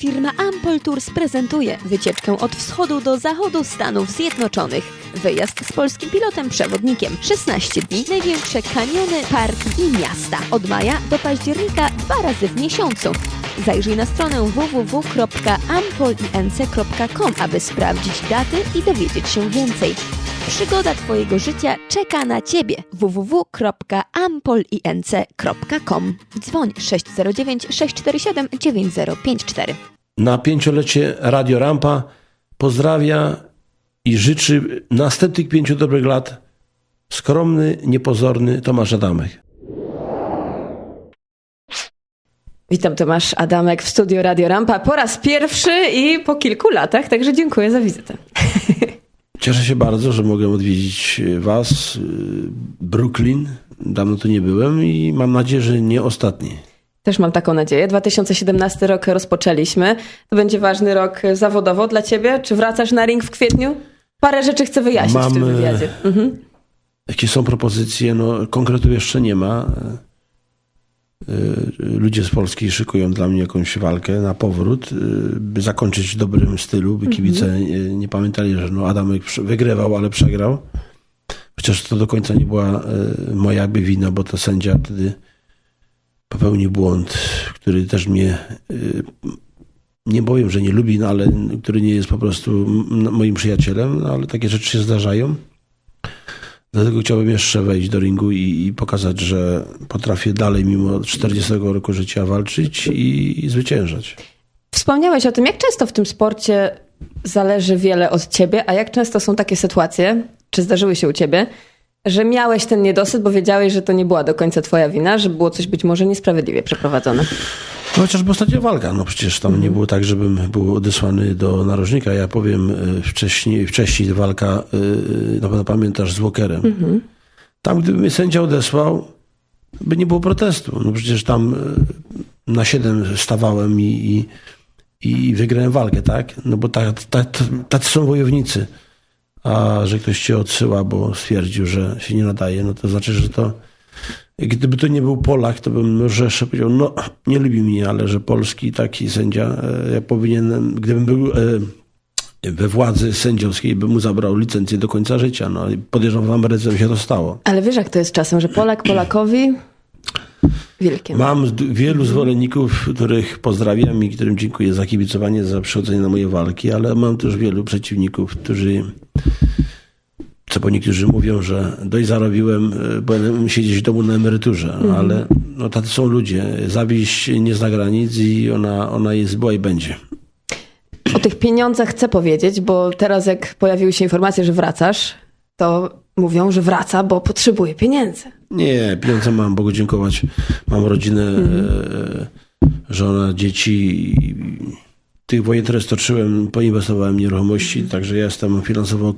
Firma Ampol Tours prezentuje wycieczkę od wschodu do zachodu Stanów Zjednoczonych. Wyjazd z polskim pilotem przewodnikiem. 16 dni, największe kaniony, parki i miasta. Od maja do października dwa razy w miesiącu. Zajrzyj na stronę www.ampolinc.com, aby sprawdzić daty i dowiedzieć się więcej. Przygoda Twojego życia czeka na Ciebie. www.ampolinc.com Dzwoń 609 647 9054 na pięciolecie Radio Rampa pozdrawia i życzy następnych pięciu dobrych lat skromny, niepozorny Tomasz Adamek. Witam Tomasz Adamek w studio Radio Rampa po raz pierwszy i po kilku latach, także dziękuję za wizytę. Cieszę się bardzo, że mogę odwiedzić Was, Brooklyn. Dawno tu nie byłem i mam nadzieję, że nie ostatni. Też mam taką nadzieję. 2017 rok rozpoczęliśmy. To będzie ważny rok zawodowo dla ciebie. Czy wracasz na ring w kwietniu? Parę rzeczy chcę wyjaśnić Mam, w tym e, wywiadzie. Mhm. Jakie są propozycje? No, konkretu jeszcze nie ma. Y, Ludzie z Polski szykują dla mnie jakąś walkę na powrót, by zakończyć w dobrym stylu, by kibice y, nie pamiętali, że no Adamek wygrywał, ale przegrał. Chociaż to do końca nie była moja jakby wina, bo to sędzia wtedy popełnił błąd, który też mnie, nie powiem, że nie lubi, no ale który nie jest po prostu moim przyjacielem, no ale takie rzeczy się zdarzają. Dlatego chciałbym jeszcze wejść do ringu i, i pokazać, że potrafię dalej mimo 40 roku życia walczyć i, i zwyciężać. Wspomniałeś o tym, jak często w tym sporcie zależy wiele od ciebie, a jak często są takie sytuacje, czy zdarzyły się u ciebie, że miałeś ten niedosyt, bo wiedziałeś, że to nie była do końca twoja wina, że było coś być może niesprawiedliwie przeprowadzone. No chociażby ostatnia walka, no przecież tam nie było tak, żebym był odesłany do narożnika. Ja powiem y, wcześniej, wcześniej walka, y, na pewno pamiętasz, z Walkerem. Tam gdyby mnie sędzia odesłał, by nie było protestu. No przecież tam y, na siedem stawałem i, i, i wygrałem walkę, tak? No bo tak, tak, tacy są wojownicy. A że ktoś cię odsyła, bo stwierdził, że się nie nadaje, no to znaczy, że to Gdyby to nie był Polak, to bym jeszcze powiedział, no nie lubi mnie, ale że polski taki sędzia, e, ja powinienem, gdybym był e, we władzy sędziowskiej, bym mu zabrał licencję do końca życia. No i podejrzewam, w Ameryce by się to stało. Ale wiesz, jak to jest czasem, że Polak Polakowi wilkiem. Mam wielu zwolenników, których pozdrawiam i którym dziękuję za kibicowanie, za przychodzenie na moje walki, ale mam też wielu przeciwników, którzy co bo niektórzy mówią, że dość zarobiłem, e, będę siedzieć w domu na emeryturze, no, ale no, tacy są ludzie. Zawiść nie zna granic i ona, ona jest, była i będzie. O tych pieniądzach chcę powiedzieć, bo teraz jak pojawiły się informacje, że wracasz, to mówią, że wraca, bo potrzebuje pieniędzy. Nie, pieniądze mam, Bogu dziękować. Mam rodzinę, żonę, dzieci. Tych wojen, które stoczyłem, poinwestowałem w nieruchomości, także ja jestem finansowo.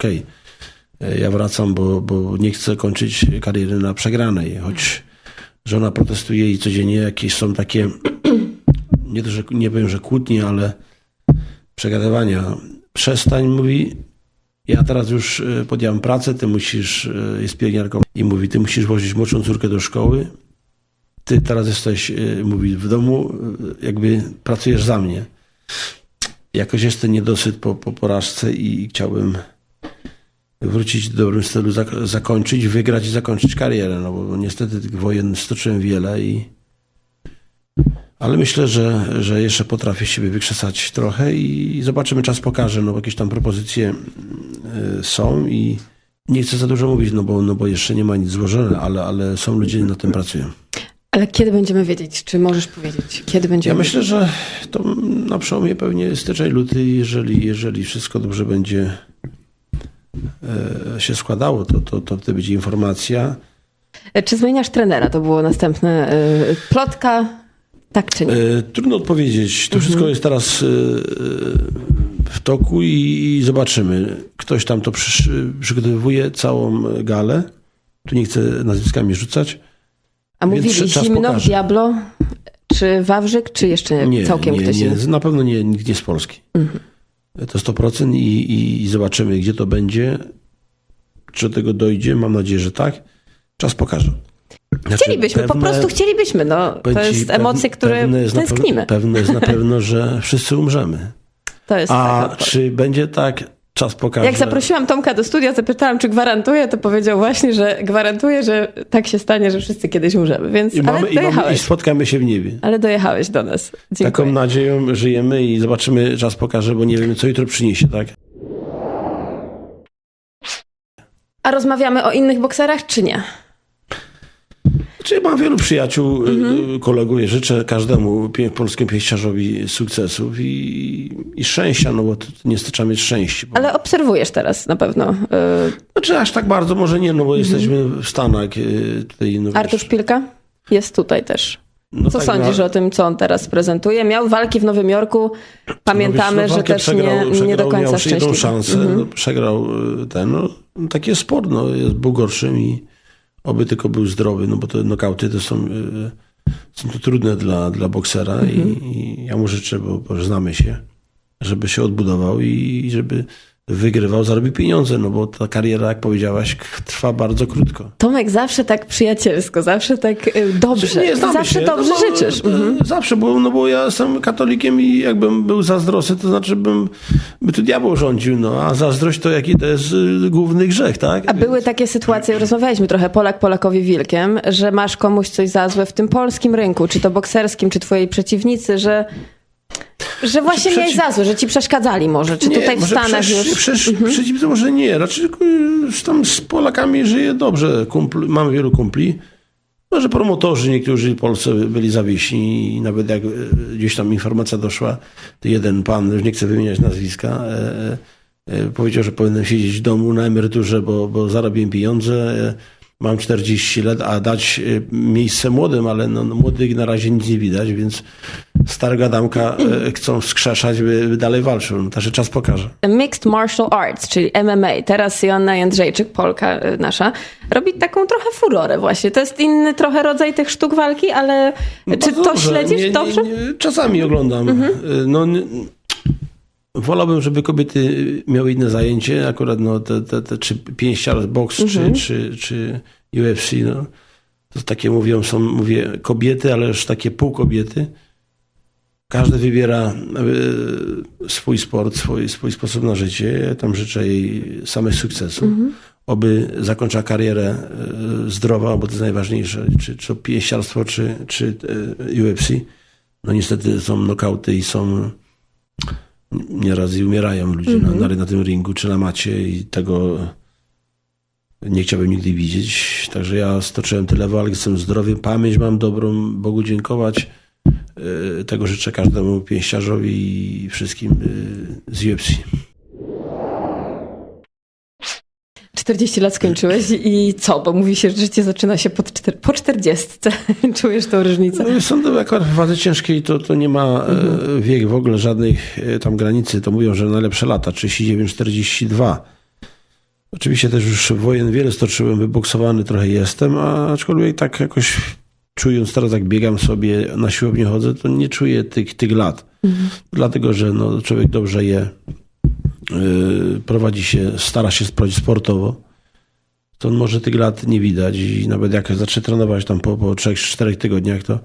E, Ja wracam, bo, bo nie chcę kończyć kariery na przegranej, choć żona protestuje i codziennie jakieś są takie, nie to, że nie powiem, że kłótnie, ale przegadywania. Przestań, mówi, ja teraz już e, podjąłem pracę, ty musisz, e, jest pielęgniarką i mówi, ty musisz wozić młodszą córkę do szkoły, ty teraz jesteś, e, mówi, w domu, jakby pracujesz za mnie. Jakoś jest ten niedosyt po, po porażce i chciałbym wrócić w dobrym stylu, zak- zakończyć, wygrać i zakończyć karierę, no bo niestety tych wojen stoczyłem wiele i ale myślę, że, że jeszcze potrafię siebie wykrzesać trochę i zobaczymy, czas pokaże, no bo jakieś tam propozycje są i nie chcę za dużo mówić, no bo, no bo jeszcze nie ma nic złożone, ale, ale są ludzie, nad tym pracują. Ale kiedy będziemy wiedzieć? Czy możesz powiedzieć? Kiedy będziemy Ja myślę, że to na przełomie pewnie styczeń, luty, jeżeli, jeżeli wszystko dobrze będzie e, się składało, to, to, to wtedy będzie informacja. Czy zmieniasz trenera? To było następne. e, Plotka, tak czy nie? Trudno odpowiedzieć. To wszystko jest teraz toku i, i zobaczymy. Ktoś tam to przysz, przygotowuje całą galę. Tu nie chcę nazwiskami rzucać. A mówili Zimno, pokaże. Diablo, czy Wawrzyk, czy jeszcze Nie, całkiem nie, ktoś nie, inny? na pewno nie, nikt nie z Polski. To 100% i, i, zobaczymy, gdzie to będzie. Czy do tego dojdzie? Mam nadzieję, że tak. Czas pokaże. Znaczy, Chcielibyśmy, po pewne- prostu chcielibyśmy. No, to jest emocje, które pewne tęsknimy. Pewne jest na pewno, że wszyscy umrzemy. To jest A czy będzie tak, czas pokaże. Jak zaprosiłam Tomka do studia, zapytałam, czy gwarantuje, to powiedział właśnie, że gwarantuje, że tak się stanie, że wszyscy kiedyś umrzemy. Więc, I, ale mamy, i, mamy, I spotkamy się w niebie. Ale dojechałeś do nas. Dziękuję. Taką nadzieją żyjemy i zobaczymy, czas pokaże, bo nie wiemy, co jutro przyniesie, tak? A rozmawiamy o innych bokserach, czy nie? Czy mam wielu przyjaciół, Mhm. kolegów i życzę każdemu polskiemu pieściarzowi sukcesów i, i szczęścia, no bo niestety trzeba mieć szczęście. Bo... Ale obserwujesz teraz na pewno. y, Znaczy aż tak bardzo może nie, no bo jesteśmy w Stanach y, tutaj. No, Artur Szpilka jest tutaj też. no Co tak, sądzisz no, o tym, co on teraz prezentuje? Miał walki w Nowym Jorku. Pamiętamy, no no, że też przegrał, nie, nie przegrał, do końca miał szczęśliwy. Mhm. szansę, no, przegrał y, ten, no taki jest sport, no, jest, był gorszym i oby tylko był zdrowy, no bo te nokauty to są, y, są to trudne dla, dla boksera Mhm. i, i ja mu życzę, bo, bo znamy się, żeby się odbudował i żeby wygrywał, zarobił pieniądze, no bo ta kariera, jak powiedziałaś, trwa bardzo krótko. Tomek zawsze tak przyjacielsko, zawsze tak y, dobrze. Nie, zawsze się. dobrze no, bo, życzysz. e, Mhm. Zawsze, bo, no bo ja jestem katolikiem i jakbym był zazdrosny, to znaczy bym, by tu diabeł rządził, no a zazdrość to jaki to jest y, główny grzech, tak? A były takie sytuacje, rozmawialiśmy trochę Polak Polakowi wilkiem, że masz komuś coś za złe w tym polskim rynku, czy to bokserskim, czy twojej przeciwnicy, że, że właśnie przeciw- miałeś za złe, że ci przeszkadzali może, czy Nie, tutaj w Stanach przecież, już. Mhm. Przecież, przeciw może nie, raczej y, tam z Polakami żyje dobrze, kumpl, mamy wielu kumpli. Może promotorzy niektórzy w Polsce byli zawiesi i nawet jak y, gdzieś tam informacja doszła, to jeden pan, już nie chcę wymieniać nazwiska, e, e, powiedział, że powinienem siedzieć w domu na emeryturze, bo, bo zarobiłem pieniądze, e, mam 40 lat, a dać e, miejsce młodym, ale no, no, młodych na razie nic nie widać, więc starego Adamka e, chcą wskrzeszać, by, dalej walczył. No, także czas pokaże. Mixed Martial Arts, czyli MMA. Teraz Joanna Jędrzejczyk, Polka y, nasza, robi taką trochę furorę właśnie. To jest inny trochę rodzaj tych sztuk walki, ale czy Bardzo to dobrze. śledzisz Nie, nie, dobrze? Mhm. Nie, czasami oglądam. Y, No, nie, wolałbym, żeby kobiety miały inne zajęcie, akurat no, te, te, te, czy pięściar, boks, Mhm. czy, czy, czy UFC. No. To takie mówią, są, mówię, kobiety, ale już takie półkobiety. Każdy wybiera y, swój sport, swój, swój sposób na życie. Ja tam życzę jej samych sukcesów. Mhm. Oby zakończyła karierę y, zdrowa, bo to jest najważniejsze, czy, czy pięściarstwo, czy, czy y, UFC. No niestety są nokauty i są nieraz i umierają ludzie Mhm. na, na tym ringu, czy na macie i tego nie chciałbym nigdy widzieć. Także ja stoczyłem tyle walk, jestem zdrowy, pamięć mam dobrą, Bogu dziękować. Y, Tego życzę każdemu pięściarzowi i wszystkim y, z UFC. 40 lat skończyłeś i co? Bo mówi się, że życie zaczyna się pod czter- po 40. Czujesz tą różnicę? No, Sądzę, akurat w wadze ciężkiej to, to nie ma e, wiek w ogóle żadnej e, tam granicy. To mówią, że najlepsze lata 39-42. Oczywiście też już wojen wiele stoczyłem, wyboksowany trochę jestem, a aczkolwiek tak jakoś czując teraz, jak biegam sobie, na siłownię chodzę, to nie czuję tych, tych lat. Dlatego, że no, człowiek dobrze je, y, prowadzi się, stara się prowadzić sportowo, to może tych lat nie widać i nawet jak zacznę trenować tam po, po 3-4 tygodniach, to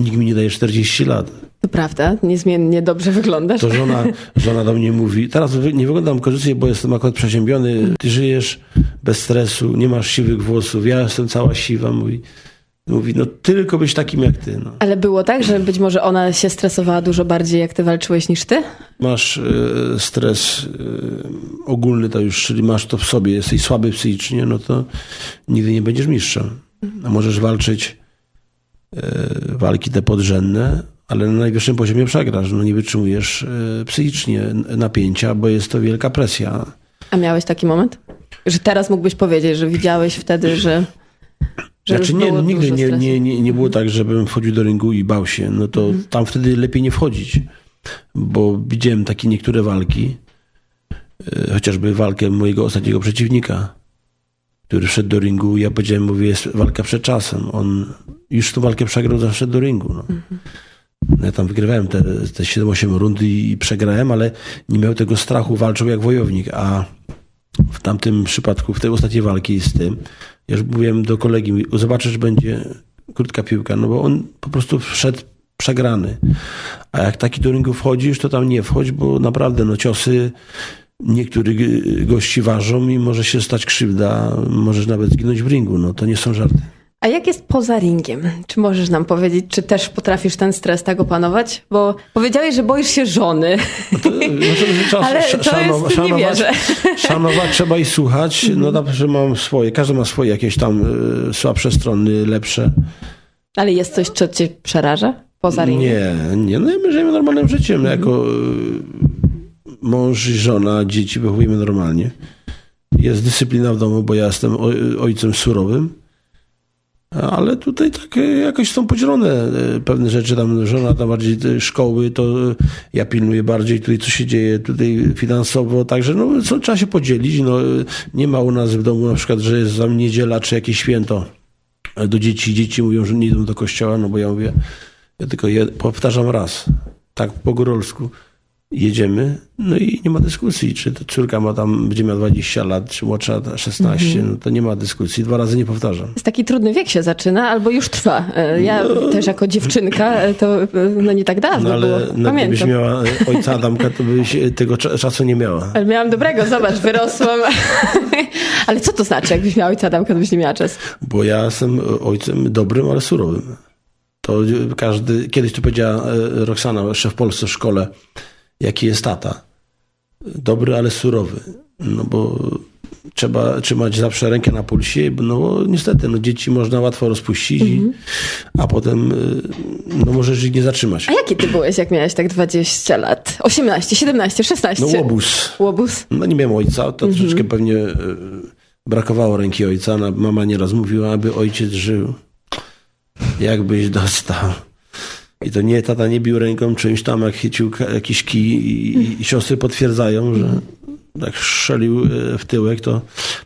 nikt mi nie daje 40 lat. To prawda, niezmiennie dobrze wyglądasz. To żona, żona do mnie mówi, teraz nie wyglądam korzystnie, bo jestem akurat przeziębiony, ty żyjesz bez stresu, nie masz siwych włosów, ja jestem cała siwa, mówi, mówi no tylko być takim jak ty. No. Ale było tak, że być może ona się stresowała dużo bardziej, jak ty walczyłeś, niż ty? Masz e, stres e, ogólny to już, czyli masz to w sobie, jesteś słaby psychicznie, no to nigdy nie będziesz mistrzem. A możesz walczyć e, walki te podrzędne, ale na najwyższym poziomie przegrasz. No nie wytrzymujesz psychicznie napięcia, bo jest to wielka presja. A miałeś taki moment? Że teraz mógłbyś powiedzieć, że widziałeś wtedy, że. Że Znaczy nie, nigdy nie, nie, nie, nie było tak, żebym wchodził do ringu i bał się. No to tam wtedy lepiej nie wchodzić, bo widziałem takie niektóre walki, e, chociażby walkę mojego ostatniego przeciwnika, który wszedł do ringu. Ja powiedziałem, mówię, jest walka przed czasem. On już tą walkę przegrał, zanim wszedł do ringu. No. No Ja tam wygrywałem te, te 7-8 rund i, i przegrałem, ale nie miał tego strachu, walczył jak wojownik, a w tamtym przypadku, w tej ostatniej walki z tym, Ja już mówiłem do kolegi, zobaczysz, będzie krótka piłka, no bo on po prostu wszedł przegrany. A jak taki do ringu wchodzisz, to tam nie wchodź, bo naprawdę no ciosy niektórych gości ważą i może się stać krzywda, możesz nawet zginąć w ringu, no to nie są żarty. A jak jest poza ringiem? Czy możesz nam powiedzieć, czy też potrafisz ten stres tak opanować? Bo powiedziałeś, że boisz się żony. To, znaczy, że trzeba Ale to szanowa- jest- nie szanować, wierzę. szanować trzeba i słuchać. No dobrze, mam swoje, każdy ma swoje jakieś tam y, słabsze strony, lepsze. Ale jest coś, co cię przeraża poza ringiem? Nie, nie, no my żyjemy normalnym życiem. Jako y, mąż i żona, dzieci wychowujemy normalnie. Jest dyscyplina w domu, bo ja jestem oj- ojcem surowym. Ale tutaj tak y, jakoś są podzielone y, pewne rzeczy. Tam żona tam bardziej y, szkoły, to ja pilnuję bardziej tutaj, co się dzieje tutaj finansowo. Także no, co, trzeba się podzielić. No, nie ma u nas w domu na przykład, że jest tam niedziela czy jakieś święto do dzieci. Dzieci mówią, że nie idą do kościoła, no bo ja mówię, ja tylko je, powtarzam raz, tak po górolsku. Jedziemy, no i nie ma dyskusji, czy to córka ma tam, będzie miała 20 lat, czy młodsza 16, no to nie ma dyskusji. Dwa razy nie powtarzam. Jest taki trudny wiek się zaczyna, albo już trwa. E, Ja też jako dziewczynka, e, to e, no nie tak dawno No ale było. no, gdybyś Pamiętam. miała ojca Adamka, to byś tego cza- czasu nie miała. Ale miałam dobrego, zobacz, wyrosłam. Ale co to znaczy, jakbyś miała ojca Adamka, to byś nie miała czasu? Bo ja jestem ojcem dobrym, ale surowym. To każdy, kiedyś to powiedziała Roxana, jeszcze w Polsce w szkole, jaki jest tata. Dobry, ale surowy. No bo trzeba trzymać zawsze rękę na pulsie, no bo niestety, no dzieci można łatwo rozpuścić, i, a potem e, no możesz ich nie zatrzymać. A jaki ty byłeś, jak miałeś tak 20 lat? 18, 17, 16? No łobuz. Łobuz. No nie miałem ojca, to troszeczkę pewnie e, brakowało ręki ojca. Mama nieraz mówiła, aby ojciec żył. Jakbyś dostał. I to nie, tata nie bił ręką czymś tam, jak chycił jakiś kij i, i, i siostry potwierdzają, że jak strzelił e, w tyłek, to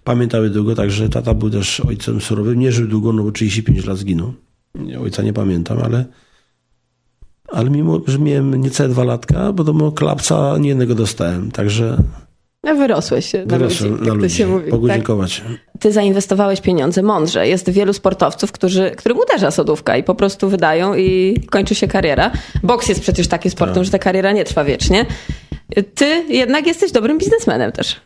pamiętały długo, także tata był też ojcem surowym. Nie żył długo, no bo 35 lat zginął. Ojca nie pamiętam, ale ale mimo, że miałem niecałe dwa latka, bo do klapsa nie jednego dostałem, także wyrosłeś się na Wyrosłem ludzi, na jak to ludzi. się mówi. Tak? Podziękować. Ty zainwestowałeś pieniądze mądrze. Jest wielu sportowców, którzy, którym uderza sodówka i po prostu wydają i kończy się kariera. Boks jest przecież takim sportem, Tak. że ta kariera nie trwa wiecznie. Ty jednak jesteś dobrym biznesmenem też.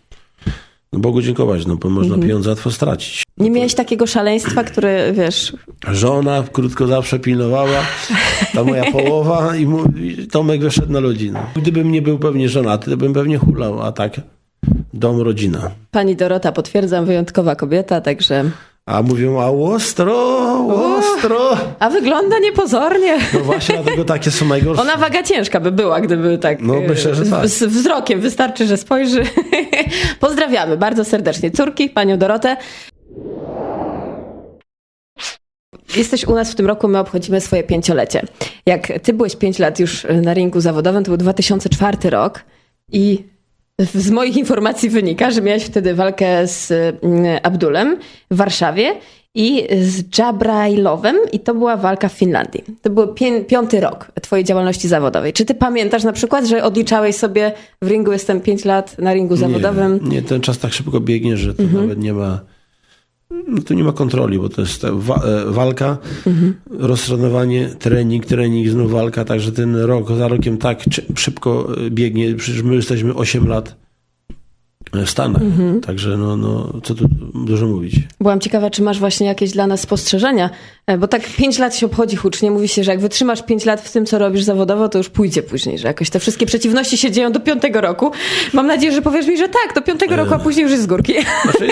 No Bogu dziękować, no bo można pieniądze łatwo stracić. Nie miałeś takiego szaleństwa, które, wiesz, Żona krótko zawsze pilnowała, ta moja połowa i mu- i Tomek wyszedł na ludzi. No. Gdybym nie był pewnie żonaty, to bym pewnie hulał, a tak dom, rodzina. pani Dorota, potwierdzam, wyjątkowa kobieta, także... A mówią, a ostro, ostro. A wygląda niepozornie. No właśnie, dlatego takie są najgorsze. Ona waga ciężka by była, gdyby tak. No, e, myślę, że tak. Z wzrokiem wystarczy, że spojrzy. Pozdrawiamy bardzo serdecznie córki, panią Dorotę. Jesteś u nas w tym roku, my obchodzimy swoje pięciolecie. Jak ty byłeś pięć lat już na ringu zawodowym, to był 2004 rok i z moich informacji wynika, że miałeś wtedy walkę z mm, Abdulem w Warszawie i z Jabrailowem i to była walka w Finlandii. To był pię- piąty rok twojej działalności zawodowej. Czy ty pamiętasz na przykład, że odliczałeś sobie w ringu jestem pięć lat na ringu zawodowym? Nie, nie, ten czas tak szybko biegnie, że to nawet nie ma. No to nie ma kontroli, bo to jest wa- e, walka, roztrenowanie, trening, trening, znów walka, także ten rok za rokiem tak szybko e, biegnie. Przecież my jesteśmy 8 lat w Stanach, także no, no, co tu dużo mówić. Byłam ciekawa, czy masz właśnie jakieś dla nas spostrzeżenia, e, bo tak pięć lat się obchodzi hucznie. Mówi się, że jak wytrzymasz pięć lat w tym, co robisz zawodowo, to już pójdzie później, że jakoś te wszystkie przeciwności się dzieją do piątego roku. Mam nadzieję, że powiesz mi, że tak, do piątego roku, a później już jest z górki. Znaczy,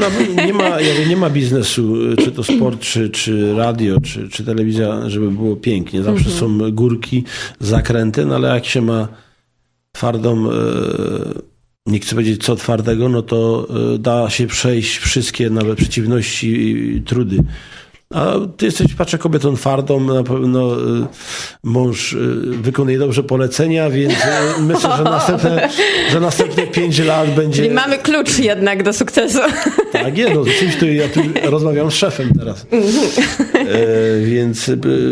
na, na, nie, ma, nie ma biznesu, czy to sport, czy, czy radio, czy, czy telewizja, żeby było pięknie. Zawsze są górki, zakręty, no ale jak się ma twardą, e, nie chcę powiedzieć co twardego, no to e, da się przejść wszystkie nawet przeciwności i trudy. A ty jesteś, patrzę, kobietą twardą, na pewno e, mąż e, wykonuje dobrze polecenia, więc myślę, że następne, że następne pięć lat będzie... Czyli mamy klucz jednak do sukcesu. Tak, nie, no oczywiście ja tu rozmawiam z szefem teraz. E, więc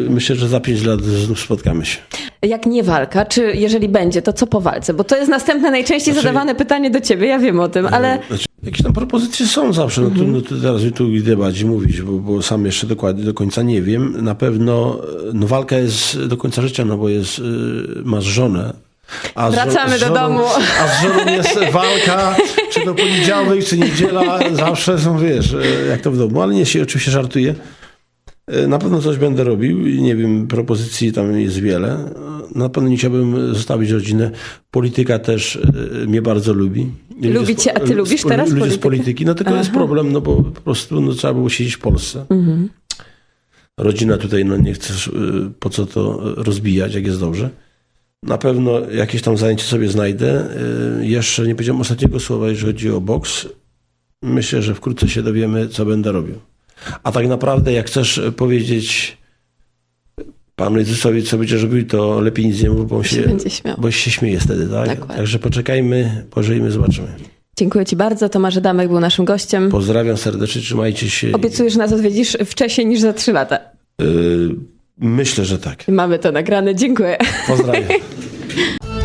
myślę, że za pięć lat znów spotkamy się. Jak nie walka, czy jeżeli będzie, to co po walce? Bo to jest następne najczęściej Znaczy- zadawane pytanie do ciebie, ja wiem o tym, ale Znaczy, Jakieś tam propozycje są zawsze. No, trudno tu teraz tu idę bardziej mówić, bo, bo sam jeszcze dokładnie do końca nie wiem. Na pewno e, no, walka jest do końca życia, no bo jest, y, masz żonę. A Wracamy z do żoną- domu. A z żoną jest walka, czy to poniedziałek, czy niedziela. Zawsze są, wiesz, e, jak to w domu. Ale nie się oczywiście żartuję. E, Na pewno coś będę robił i nie wiem, propozycji tam jest wiele. Na pewno nie chciałbym zostawić rodzinę. Polityka też e, mnie bardzo lubi. Ludzie Lubi z- cię, a ty z- lubisz z- teraz Ludzie z politykę? polityki. No tylko jest problem, no bo po prostu no, trzeba było siedzieć w Polsce. Mhm. Rodzina tutaj, no nie chcesz, po co to rozbijać, jak jest dobrze. Na pewno jakieś tam zajęcie sobie znajdę. Jeszcze nie powiedziałem ostatniego słowa, jeżeli chodzi o boks. Myślę, że wkrótce się dowiemy, co będę robił. A tak naprawdę, jak chcesz powiedzieć panu Jezusowi, co będziesz robił, to lepiej nic nie mów, bo Się się, bo się śmieje wtedy, tak? Dokładnie. Także poczekajmy, pożyjmy, zobaczymy. Dziękuję Ci bardzo. Tomasz Damek był naszym gościem. Pozdrawiam serdecznie, trzymajcie się. Obiecuję, że nas odwiedzisz wcześniej niż za trzy lata. Y, Myślę, że tak. Mamy to nagrane. Dziękuję. Pozdrawiam.